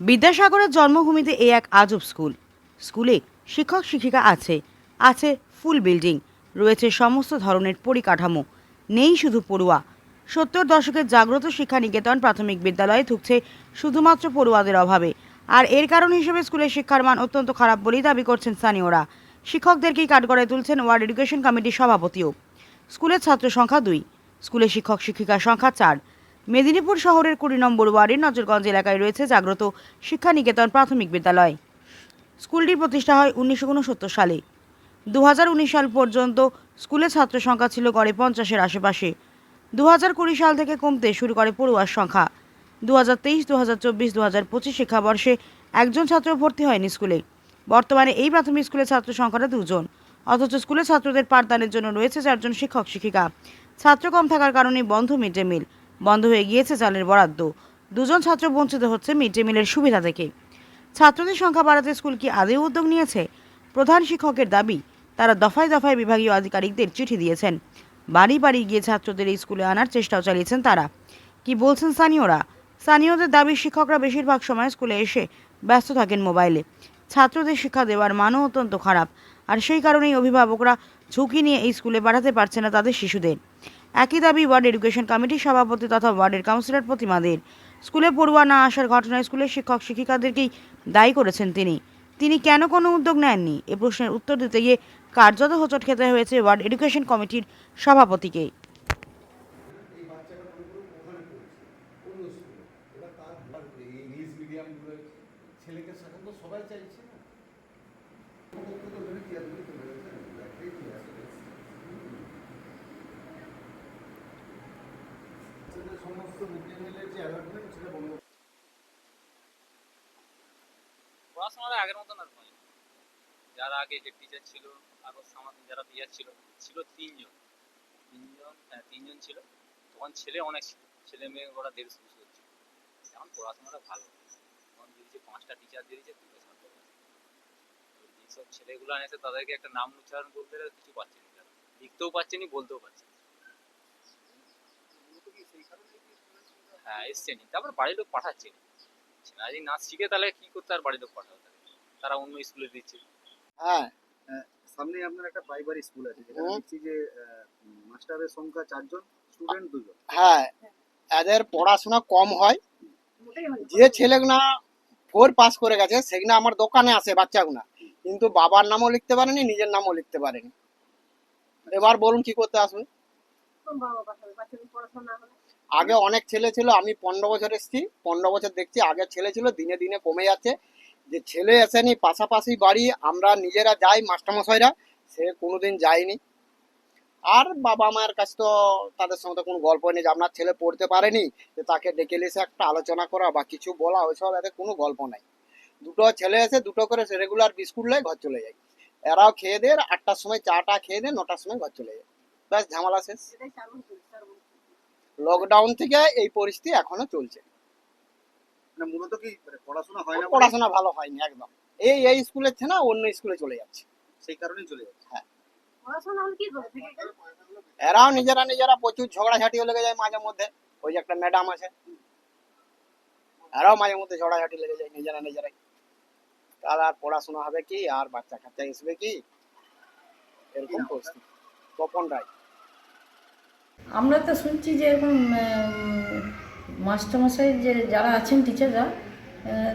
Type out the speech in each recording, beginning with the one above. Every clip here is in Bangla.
বিদ্যাসাগরের জন্মভূমিতে এই এক আজব স্কুল। স্কুলে শিক্ষক শিক্ষিকা আছে আছে ফুল বিল্ডিং, রয়েছে সমস্ত ধরনের পরিকাঠামো, নেই শুধু পড়ুয়া। সত্তর দশকের জাগ্রত শিক্ষা নিকেতন প্রাথমিক বিদ্যালয়ে ঢুকছে শুধুমাত্র পড়ুয়াদের অভাবে। আর এর কারণ হিসেবে স্কুলের শিক্ষার মান অত্যন্ত খারাপ বলেই দাবি করছেন স্থানীয়রা। শিক্ষকদেরকেই কাঠগড়ায় তুলছেন ওয়ার্ড এডুকেশন কমিটির সভাপতিও। স্কুলের ছাত্র সংখ্যা দুই স্কুলের শিক্ষক শিক্ষিকার সংখ্যা চার মেদিনীপুর শহরের কুড়ি নম্বর ওয়ার্ডের নজরগঞ্জ এলাকায় রয়েছে জাগ্রত শিক্ষা নিকেতন প্রাথমিক বিদ্যালয়। স্কুলটি প্রতিষ্ঠা হয় উনিশশো উনসত্তর সালে। দু হাজার উনিশ সাল পর্যন্ত স্কুলের ছাত্র সংখ্যা ছিল গড়ে পঞ্চাশের আশেপাশে। দু হাজার কুড়ি সাল থেকে কমতে শুরু করে পড়ুয়ার সংখ্যা। দু হাজার তেইশ দু চব্বিশ পঁচিশ শিক্ষাবর্ষে একজন ছাত্র ভর্তি হয়নি স্কুলে। বর্তমানে এই প্রাথমিক স্কুলের ছাত্র সংখ্যাটা দুজন। অথচ স্কুলের ছাত্রদের পাঠদানের জন্য রয়েছে চারজন শিক্ষক শিক্ষিকা ছাত্র কম থাকার কারণে বন্ধ মিড ডে মিল। বন্ধ হয়ে গিয়েছে চালের বরাদ্দ। দুজন ছাত্র বঞ্চিত হচ্ছে মিড ডে মিলের সুবিধা থেকে ছাত্রদের সংখ্যা বাড়াতে স্কুল কি আদেও উদ্যোগ নিয়েছে? প্রধান শিক্ষকের দাবি, তারা দফায় দফায় বিভাগীয় আধিকারিকদের চিঠি দিয়েছেন। বাড়ি বাড়ি গিয়ে ছাত্রদের এই স্কুলে আনার চেষ্টাও চালিয়েছেন তারা। কি বলছেন স্থানীয়রা? স্থানীয়দের দাবি, শিক্ষকরা বেশিরভাগ সময় স্কুলে এসে ব্যস্ত থাকেন মোবাইলে। ছাত্রদের শিক্ষা দেওয়ার মানও অত্যন্ত খারাপ। আর সেই কারণেই অভিভাবকরা ঝুঁকি নিয়ে এই স্কুলে পাঠাতে পারছে না তাদের শিশুদের। একই দাবি ওয়ার্ড এডুকেশন কমিটির সভাপতি তথা ওয়ার্ডের কাউন্সিলর প্রতিমাদের স্কুলে পড়ুয়া না আসার ঘটনায় স্কুলের শিক্ষক শিক্ষিকাদেরকেই দায়ী করেছেন তিনি। তিনি কেন কোনো উদ্যোগ নেননি? এ প্রশ্নের উত্তর দিতে গিয়ে কার্যত হোঁচট খেতে হয়েছে ওয়ার্ড এডুকেশন কমিটির সভাপতিকে। ছেলেকে সবাই চাইছে সমস্ত তো ভেবেছি এতদিন তো ভেবেছে না, একটাই তো আছে। সেটা আগের মতন আর হয় না। যারা আগে টিচার ছিল যারা টিচার ছিল ছিল তিনজন। তিনজন হ্যাঁ তিনজন ছিল। তখন ছেলে অনেক ছিল। ছেলে মেয়ে ওরা দেড়শো দুশো এখন পড়াশোনাটা ভালো। তখন দিয়েছে পাঁচটা টিচার দিয়েছে, দুটো ছাত্র যেসব ছেলেগুলো এনেছে, তাদেরকে একটা নাম উচ্চারণ করতে কিছু পাচ্ছে না। লিখতেও পাচ্ছে না, বলতেও পারছে না। হ্যাঁ এসছে নি তারপর বাড়ির লোক পাঠাচ্ছে। না যদি নাচ শিখে তাহলে কি করতে আর বাড়ির লোক পাঠাবে তারা অন্য স্কুলে দিচ্ছে। হ্যাঁ সামনে আপনার একটা প্রাইমারি স্কুল আছে যেখানে দেখছি যে মাস্টারের সংখ্যা চারজন স্টুডেন্ট দুজন। হ্যাঁ এদের পড়াশোনা কম হয়। যে ছেলেগুনা ফোর পাস করে গেছে সেগুলো আমার দোকানে আসে বাচ্চাগুনা কিন্তু বাবার নামও লিখতে পারেনি নিজের নামও লিখতে পারেনি। এবার বলুন কি করতে আসবে? আগে অনেক ছেলে ছিল, আমি পনেরো বছর এসেছি, পনেরো বছর দেখছি, আগে ছেলে ছিল, দিনে দিনে কমে যাচ্ছে। যে ছেলে এসেনি পাশাপাশি বাড়ি, আমরা নিজেরা যাই মাস্টারমশাইরা, সে কোনোদিন যায়নি। আর বাবা মায়ের কাছে তো তাদের সঙ্গে তো কোনো গল্প নেই যে আপনার ছেলে পড়তে পারেনি, যে তাকে ডেকে এসে একটা আলোচনা করা বা কিছু বলা, ওইসব এতে কোনো গল্প নাই। দুটো ছেলে এসে দুটো করে রেগুলার বিস্কুট লেয় ঘর চলে যায়। এরাও খেয়ে দেয় আটটার সময় চাটা খেয়ে দেয় নটার সময় ঘর চলে যায়। ব্যাস, ঝামেলা শেষ। লকডাউন থেকে এই পরিস্থিতি এখনও চলছে। মানে মূলত কি মানে পড়াশোনা হয় না পড়াশোনা ভালো হয়নি একদম। এই এই স্কুলের থেকে না অন্য স্কুলে চলে যাচ্ছে। সেই কারণেই চলে যাচ্ছে। এরাও নিজেরা নিজেরা প্রচুর ঝগড়াঝাটিও লেগে যায় মাঝে মধ্যে। ওই যে একটা ম্যাডাম আছে। এরাও মাঝে মধ্যে ঝগড়াঝাটি লেগে যায় নিজেরা নিজেরাই। তাহলে আর পড়াশোনা হবে কি? আর বাচ্চা কাচ্চা আসবে কি এরকম পরিস্থিতি। তপন রায়। আমরা তো শুনছি যে এরকম মাস্টারমশাই যে যারা আছেন টিচাররা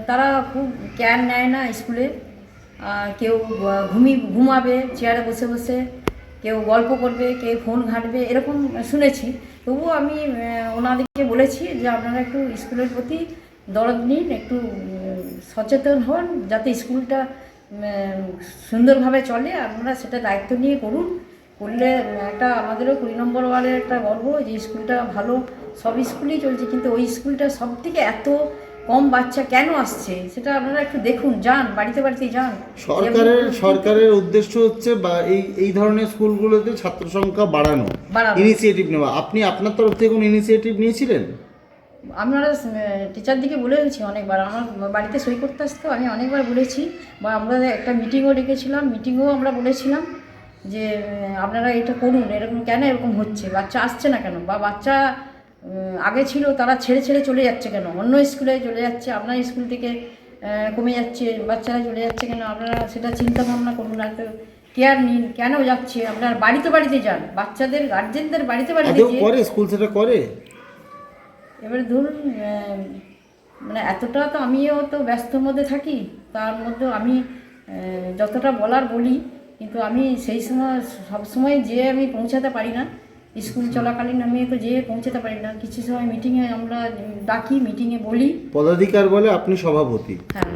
তারা খুব কেয়ার নেয় না স্কুলে কেউ ঘুমি, ঘুমাবে চেয়ারে বসে বসে, কেউ গল্প করবে, কেউ ফোন ঘাঁটবে, এরকম শুনেছি। তবুও আমি ওনাদেরকে বলেছি যে আপনারা একটু স্কুলের প্রতি দরদ নিন, একটু সচেতন হন, যাতে স্কুলটা সুন্দরভাবে চলে। আপনারা সেটা দায়িত্ব নিয়ে করুন। করলে একটা আমাদেরও কুড়ি নম্বর ওয়ার্ডের একটা গর্ব যে স্কুলটা ভালো সব স্কুলেই চলছে কিন্তু ওই স্কুলটা সব থেকে এত কম বাচ্চা কেন আসছে সেটা আপনারা একটু দেখুন যান বাড়িতে বাড়িতে যান। সরকারের সরকারের উদ্দেশ্য হচ্ছে বা এই এই ধরনের স্কুলগুলোতে ছাত্র সংখ্যা বাড়ানো। ইনিশিয়েটিভ নেওয়া। আপনি আপনার তরফ থেকে কোনো ইনিশিয়েটিভ নিয়েছিলেন? আমরা টিচারদিকে বলেছি অনেকবার আমার বাড়িতে সই করতে আসতো আমি অনেকবার বলেছি বা আমরা একটা মিটিংও ডেকেছিলাম মিটিংও আমরা বলেছিলাম। যে আপনারা এটা করুন এরকম কেন এরকম হচ্ছে? বাচ্চা আসছে না কেন? বা বাচ্চা আগে ছিল তারা ছেড়ে ছেড়ে চলে যাচ্ছে কেন? অন্য স্কুলে চলে যাচ্ছে আপনার স্কুল থেকে কমে যাচ্ছে বাচ্চারা চলে যাচ্ছে কেন? আপনারা সেটা চিন্তা ভাবনা করুন না তো কেয়ার নিন। কেন যাচ্ছে? আপনার বাড়িতে বাড়িতে যান। বাচ্চাদের গার্জেনদের বাড়িতে বাড়িতে করে? স্কুল সেটা করে? এবারে ধরুন মানে এতটা তো আমিও তো ব্যস্তর মধ্যে থাকি তার মধ্যে আমি যতটা বলার বলি কিন্তু আমি সেই সময় সব সময় যেয়ে আমি পৌঁছাতে পারি না। স্কুল চলাকালীন আমি তো যেয়ে পৌঁছাতে পারি না। কিছু সময় মিটিংয়ে আমরা ডাকি মিটিংয়ে বলি। পদাধিকার বলে আপনি সভাপতি। হ্যাঁ।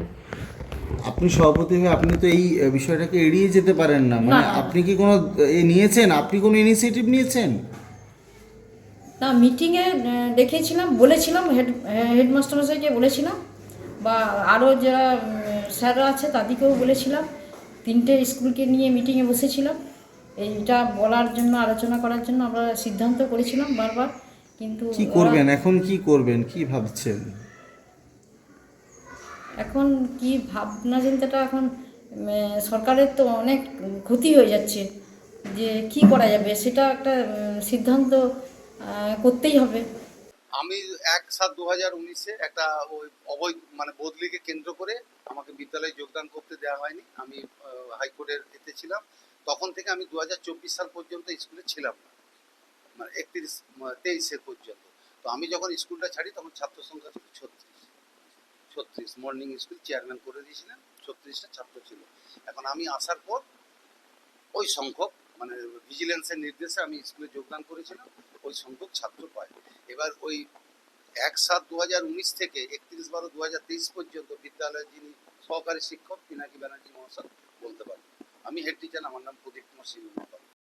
আপনি সভাপতি হয়ে আপনি তো এই বিষয়টাকে এড়িয়ে যেতে পারেন না। মানে আপনি কি কোনো এ নিয়েছেন? আপনি কোনো ইনিশিয়েটিভ নিয়েছেন? না মিটিংয়ে দেখেছিলাম বলেছিলাম হেড হেডমাস্টার মশাইকে বলেছিলাম। বা আরও যারা স্যাররা আছে তাদেরকেও বলেছিলাম। তিনটে স্কুলকে নিয়ে মিটিংয়ে বসেছিলাম। এইটা বলার জন্য আলোচনা করার জন্য আমরা সিদ্ধান্ত করেছিলাম বারবার কিন্তু কি করবেন? এখন কি করবেন? কি ভাবছেন? এখন কি ভাবনা চিন্তাটা এখন সরকারের তো অনেক ক্ষতি হয়ে যাচ্ছে। যে কি করা যাবে? সেটা একটা সিদ্ধান্ত করতেই হবে। আমি এক সাত দু হাজার উনিশে একটা ওই অবৈধ মানে বদলিকে কেন্দ্র করে আমাকে বিদ্যালয়ে যোগদান করতে দেওয়া হয়নি। আমি হাইকোর্টের এতে ছিলাম। তখন থেকে আমি দু হাজার চব্বিশ সাল পর্যন্ত স্কুলে ছিলাম না। মানে একত্রিশ তেইশের পর্যন্ত। তো আমি যখন স্কুলটা ছাড়ি তখন ছাত্র সংখ্যা ছিল ছত্রিশ। ছত্রিশ। মর্নিং স্কুল চেয়ারম্যান করে দিয়েছিলেন। ছত্রিশটা ছাত্র ছিল। এখন আমি আসার পর ওই সংখ্যক মানে ভিজিলেন্সের নির্দেশে আমি স্কুলে যোগদান করেছিলাম। ওই সংখ্যক ছাত্র এবার ওই এক সাত দু থেকে একত্রিশ বারো দু পর্যন্ত বিদ্যালয়ের যিনি সহকারী শিক্ষক পিনাকি ব্যানার্জি মহাশয় বলতে পারেন। আমি হেড টিচার আমার নাম প্রদীপ কুমার সিংহ